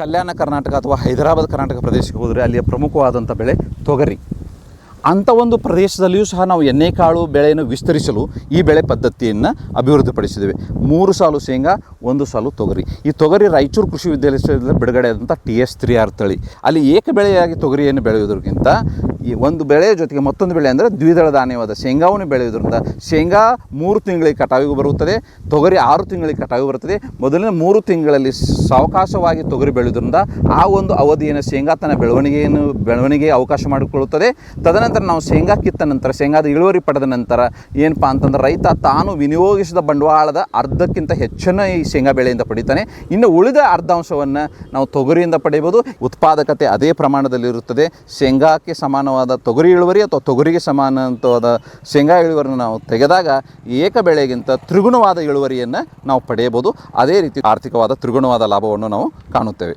ಕಲ್ಯಾಣ ಕರ್ನಾಟಕ ಅಥವಾ ಹೈದರಾಬಾದ್ ಕರ್ನಾಟಕ ಪ್ರದೇಶಕ್ಕೆ ಹೋದರೆ ಅಲ್ಲಿಯ ಪ್ರಮುಖವಾದಂಥ ಬೆಳೆ ತೊಗರಿ. ಅಂಥ ಒಂದು ಪ್ರದೇಶದಲ್ಲಿಯೂ ಸಹ ನಾವು ಎಣ್ಣೆಕಾಳು ಬೆಳೆಯನ್ನು ವಿಸ್ತರಿಸಲು ಈ ಬೆಳೆ ಪದ್ಧತಿಯನ್ನು ಅಭಿವೃದ್ಧಿಪಡಿಸಿದ್ದೇವೆ. ಮೂರು ಸಾಲು ಶೇಂಗಾ, ಒಂದು ಸಾಲು ತೊಗರಿ. ಈ ತೊಗರಿ ರಾಯಚೂರು ಕೃಷಿ ವಿದ್ಯಾಲಯದಿಂದ ಬಿಡುಗಡೆ ಆದಂಥ ಟಿ ಎಸ್ ತ್ರೀ ಆರ್ ತಳಿ ಅಲ್ಲಿ ಏಕ ಬೆಳೆಯಾಗಿ ತೊಗರಿಯನ್ನು ಬೆಳೆಯುವುದಕ್ಕಿಂತ ಈ ಒಂದು ಬೆಳೆಯ ಜೊತೆಗೆ ಮತ್ತೊಂದು ಬೆಳೆ ಅಂದರೆ ದ್ವಿದಳ ಧಾನ್ಯವಾದ ಶೇಂಗಾವನ್ನು ಬೆಳೆಯುವುದರಿಂದ ಶೇಂಗಾ ಮೂರು ತಿಂಗಳಿಗೆ ಕಟಾವಿಗೆ ಬರುತ್ತದೆ, ತೊಗರಿ ಆರು ತಿಂಗಳಿಗೆ ಕಟಾವಿಗೆ ಬರುತ್ತದೆ. ಮೊದಲಿನ ಮೂರು ತಿಂಗಳಲ್ಲಿ ಸಾವಕಾಶವಾಗಿ ತೊಗರಿ ಬೆಳೆಯುವುದರಿಂದ ಆ ಒಂದು ಅವಧಿಯನ್ನು ಶೇಂಗಾ ತನ್ನ ಬೆಳವಣಿಗೆಯನ್ನು ಬೆಳವಣಿಗೆ ಅವಕಾಶ ಮಾಡಿಕೊಳ್ಳುತ್ತದೆ. ತದನಂತರ ನಾವು ಶೇಂಗಾ ಕಿತ್ತ ನಂತರ, ಶೇಂಗಾದ ಇಳುವರಿ ಪಡೆದ ನಂತರ ಏನಪ್ಪ ಅಂತಂದ್ರೆ ರೈತ ತಾನು ವಿನಿಯೋಗಿಸಿದ ಬಂಡವಾಳದ ಅರ್ಧಕ್ಕಿಂತ ಹೆಚ್ಚನ್ನು ಈ ಶೇಂಗಾ ಬೆಳೆಯಿಂದ ಪಡಿತಾನೆ. ಇನ್ನು ಉಳಿದ ಅರ್ಧಾಂಶವನ್ನು ನಾವು ತೊಗರಿಯಿಂದ ಪಡೆಯಬಹುದು ಉತ್ಪಾದಕತೆ ಅದೇ ಪ್ರಮಾಣದಲ್ಲಿರುತ್ತದೆ. ಶೇಂಗಾಕ್ಕೆ ಸಮಾನವಾದ ತೊಗರಿ ಇಳುವರಿ ಅಥವಾ ತೊಗರಿಗೆ ಸಮಾನವಾದ ಶೇಂಗಾ ಇಳುವರಿಯನ್ನು ನಾವು ತೆಗೆದಾಗ ಏಕ ಬೆಳೆಗಿಂತ ತ್ರಿಗುಣವಾದ ಇಳುವರಿಯನ್ನು ನಾವು ಪಡೆಯಬಹುದು. ಅದೇ ರೀತಿ ಆರ್ಥಿಕವಾದ ತ್ರಿಗುಣವಾದ ಲಾಭವನ್ನು ನಾವು ಕಾಣುತ್ತೇವೆ.